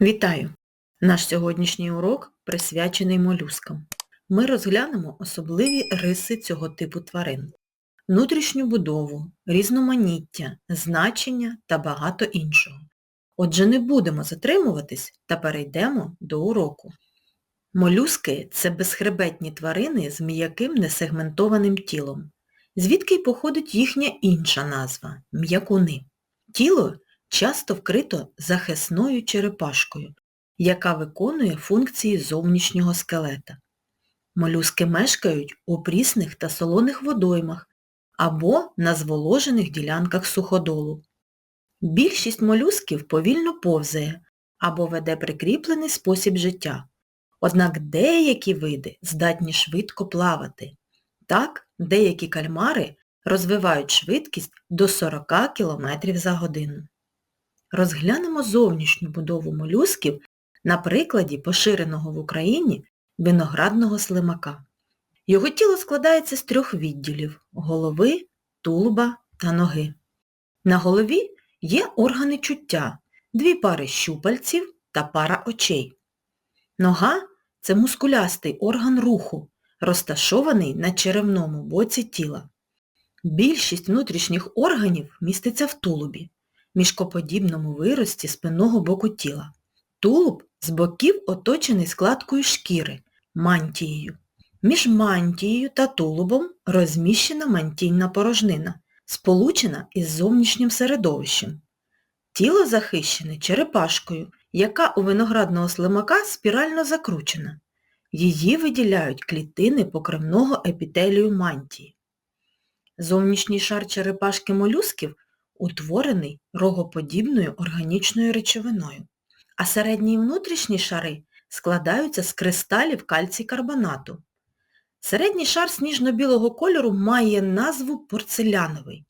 Вітаю! Наш сьогоднішній урок присвячений молюскам. Ми розглянемо особливі риси цього типу тварин, внутрішню будову, різноманіття, значення та багато іншого. Отже, не будемо затримуватись та перейдемо до уроку. Молюски – це безхребетні тварини з м'яким несегментованим тілом, звідки й походить їхня інша назва – м'якуни. Тіло часто вкрито захисною черепашкою, яка виконує функції зовнішнього скелета. Молюски мешкають у прісних та солоних водоймах або на зволожених ділянках суходолу. Більшість молюсків повільно повзає або веде прикріплений спосіб життя. Однак деякі види здатні швидко плавати. Так, деякі кальмари розвивають швидкість до 40 км за годину. Розглянемо зовнішню будову молюсків на прикладі поширеного в Україні виноградного слимака. Його тіло складається з трьох відділів – голови, тулуба та ноги. На голові є органи чуття, дві пари щупальців та пара очей. Нога – це мускулястий орган руху, розташований на черевному боці тіла. Більшість внутрішніх органів міститься в тулубі мішкоподібному вирості спинного боку тіла. Тулуб з боків оточений складкою шкіри мантією. Між мантією та тулубом розміщена мантійна порожнина, сполучена із зовнішнім середовищем. Тіло захищене черепашкою, яка у виноградного слимака спірально закручена. Її виділяють клітини покривного епітелію мантії. Зовнішній шар черепашки молюсків утворений рогоподібною органічною речовиною, а середні і внутрішні шари складаються з кристалів кальцій-карбонату. Середній шар сніжно-білого кольору має назву порцеляновий,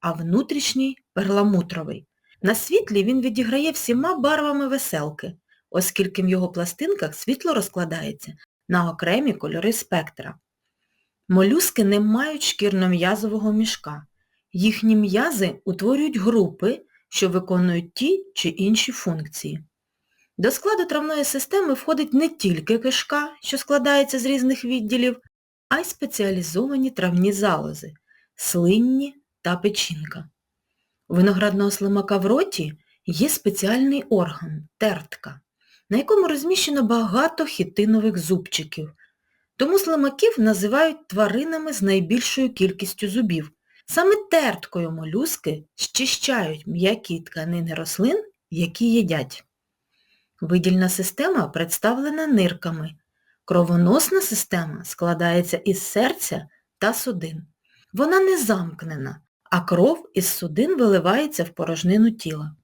а внутрішній перламутровий. На світлі він відіграє всіма барвами веселки, оскільки в його пластинках світло розкладається на окремі кольори спектра. Молюски не мають шкірно-м'язового мішка, Їхні м'язи утворюють групи, що виконують ті чи інші функції. До складу травної системи входить не тільки кишка, що складається з різних відділів, а й спеціалізовані травні залози слинні та печінка. У виноградного слимака в роті є спеціальний орган тертка, на якому розміщено багато хітинових зубчиків. Тому слимаків називають тваринами з найбільшою кількістю зубів, Саме терткою молюски щищають м'які тканини рослин, які їдять. Видільна система представлена нирками. Кровоносна система складається із серця та судин. Вона не замкнена, а кров із судин виливається в порожнину тіла.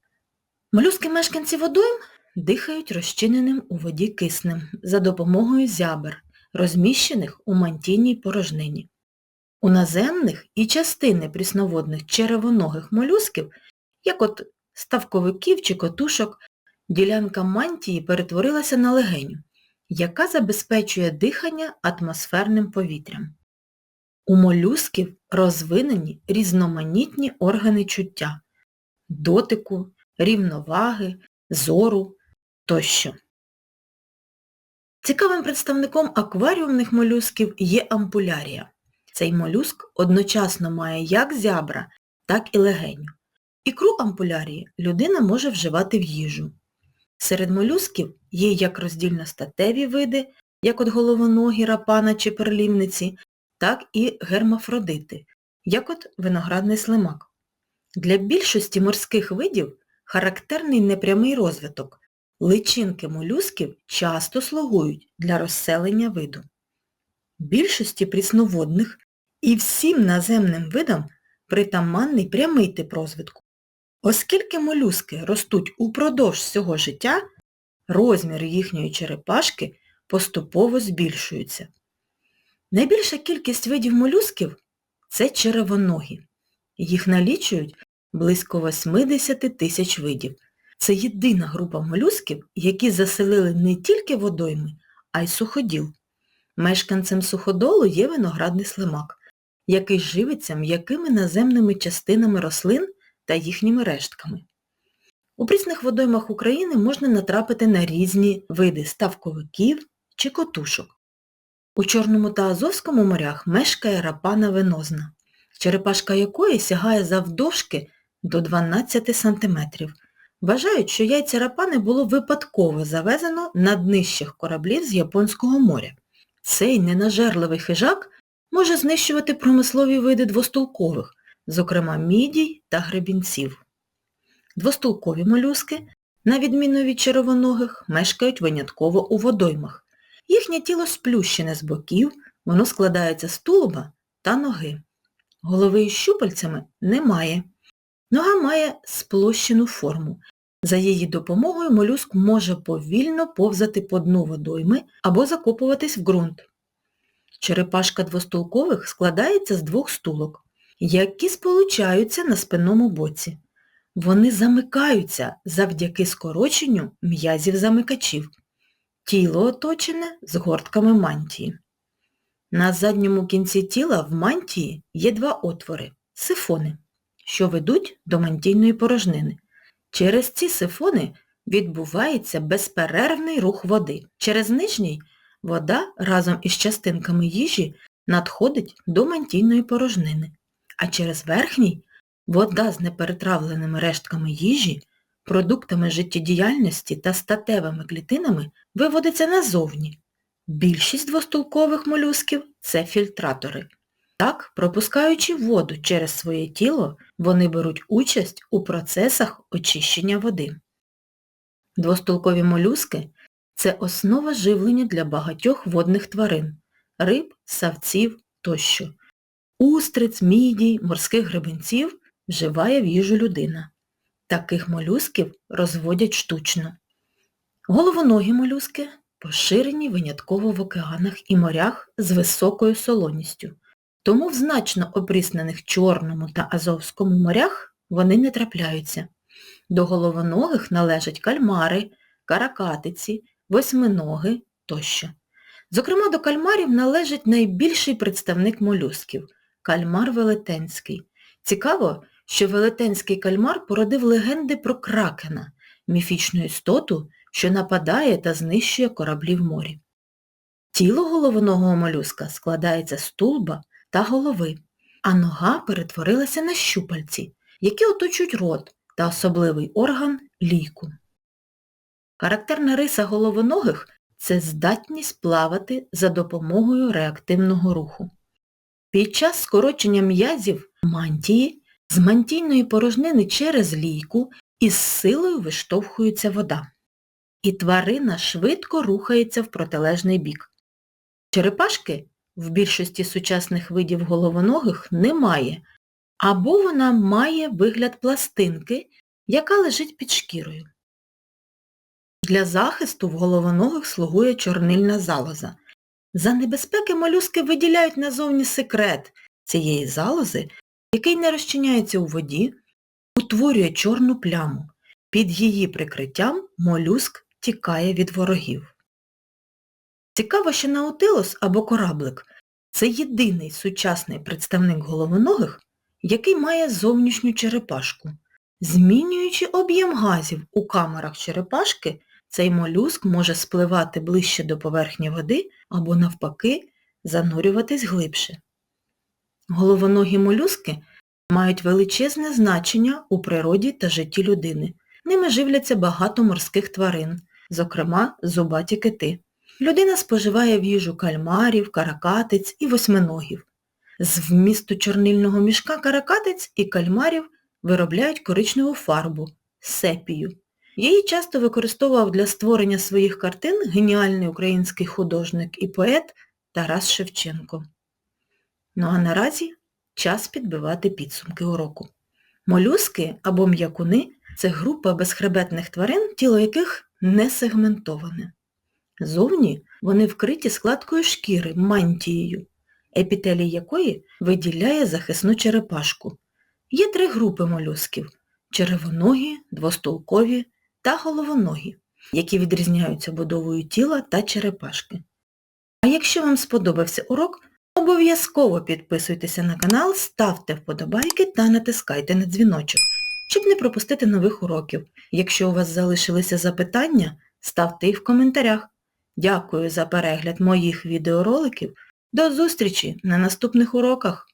Молюски мешканці водойм дихають розчиненим у воді киснем за допомогою зябер, розміщених у мантійній порожнині. У наземних і частини прісноводних черевоногих молюсків, як от ставковиків чи котушок, ділянка мантії перетворилася на легеню, яка забезпечує дихання атмосферним повітрям. У молюсків розвинені різноманітні органи чуття, дотику, рівноваги, зору тощо. Цікавим представником акваріумних молюсків є ампулярія. Цей молюск одночасно має як зябра, так і легеню. Ікру ампулярії людина може вживати в їжу. Серед молюсків є як роздільностатеві види, як от головоногі, рапана чи перлівниці, так і гермафродити, як от виноградний слимак. Для більшості морських видів характерний непрямий розвиток. Личинки молюсків часто слугують для розселення виду. Більшості прісноводних і всім наземним видам притаманний прямий тип розвитку. Оскільки молюски ростуть упродовж всього життя, розмір їхньої черепашки поступово збільшується. Найбільша кількість видів молюсків це черевоногі. Їх налічують близько 80 тисяч видів. Це єдина група молюсків, які заселили не тільки водойми, а й суходіл. Мешканцем суходолу є виноградний слимак, який живиться м'якими наземними частинами рослин та їхніми рештками. У прісних водоймах України можна натрапити на різні види ставковиків чи котушок. У Чорному та Азовському морях мешкає рапана венозна, черепашка якої сягає завдовжки до 12 см. Вважають, що яйця рапани було випадково завезено на днищах кораблів з Японського моря. Цей ненажерливий хижак може знищувати промислові види двостулкових, зокрема мідій та гребінців. Двостулкові молюски, на відміну від червоногих, мешкають винятково у водоймах. Їхнє тіло сплющене з боків, воно складається з тулуба та ноги. Голови із щупальцями немає. Нога має сплощену форму. За її допомогою молюск може повільно повзати по дну водойми або закопуватись в ґрунт. Черепашка двостулкових складається з двох стулок, які сполучаються на спинному боці. Вони замикаються завдяки скороченню м'язів замикачів. Тіло оточене згортками мантії. На задньому кінці тіла в мантії є два отвори – сифони, що ведуть до мантійної порожнини. Через ці сифони відбувається безперервний рух води. Через нижній вода разом із частинками їжі надходить до мантійної порожнини, а через верхній вода з неперетравленими рештками їжі, продуктами життєдіяльності та статевими клітинами виводиться назовні. Більшість двостулкових молюсків – це фільтратори. Так, пропускаючи воду через своє тіло, вони беруть участь у процесах очищення води. Двостулкові молюски – це основа живлення для багатьох водних тварин – риб, савців тощо. Устриць, мідій, морських гребенців вживає в їжу людина. Таких молюсків розводять штучно. Головоногі молюски поширені винятково в океанах і морях з високою солоністю. Тому в значно опріснених Чорному та Азовському морях вони не трапляються. До головоногих належать кальмари, каракатиці, восьминоги тощо. Зокрема, до кальмарів належить найбільший представник молюсків – кальмар велетенський. Цікаво, що велетенський кальмар породив легенди про кракена, міфічну істоту, що нападає та знищує кораблі в морі. Тіло головоного молюска складається з тулба та голови, а нога перетворилася на щупальці, які оточують рот та особливий орган лійку. Характерна риса головоногих – це здатність плавати за допомогою реактивного руху. Під час скорочення м'язів мантії з мантійної порожнини через лійку із силою виштовхується вода. І тварина швидко рухається в протилежний бік. Черепашки в більшості сучасних видів головоногих немає, або вона має вигляд пластинки, яка лежить під шкірою. Для захисту в головоногих слугує чорнильна залоза. За небезпеки молюски виділяють назовні секрет цієї залози, який не розчиняється у воді, утворює чорну пляму. Під її прикриттям молюск тікає від ворогів. Цікаво, що наутилус або кораблик це єдиний сучасний представник головоногих, який має зовнішню черепашку. Змінюючи об'єм газів у камерах черепашки, цей молюск може спливати ближче до поверхні води або навпаки занурюватись глибше. Головоногі молюски мають величезне значення у природі та житті людини. Ними живляться багато морських тварин, зокрема зубаті кити. Людина споживає в їжу кальмарів, каракатиць і восьминогів. З вмісту чорнильного мішка каракатиць і кальмарів виробляють коричневу фарбу – сепію. Її часто використовував для створення своїх картин геніальний український художник і поет Тарас Шевченко. Ну а наразі час підбивати підсумки уроку. Молюски або м'якуни – це група безхребетних тварин, тіло яких не сегментоване. Зовні вони вкриті складкою шкіри, мантією, епітелій якої виділяє захисну черепашку. Є три групи молюсків – черевоногі, двостолкові та головоногі, які відрізняються будовою тіла та черепашки. А якщо вам сподобався урок, обов'язково підписуйтеся на канал, ставте вподобайки та натискайте на дзвіночок, щоб не пропустити нових уроків. Якщо у вас залишилися запитання, ставте їх в коментарях. Дякую за перегляд моїх відеороликів. До зустрічі на наступних уроках!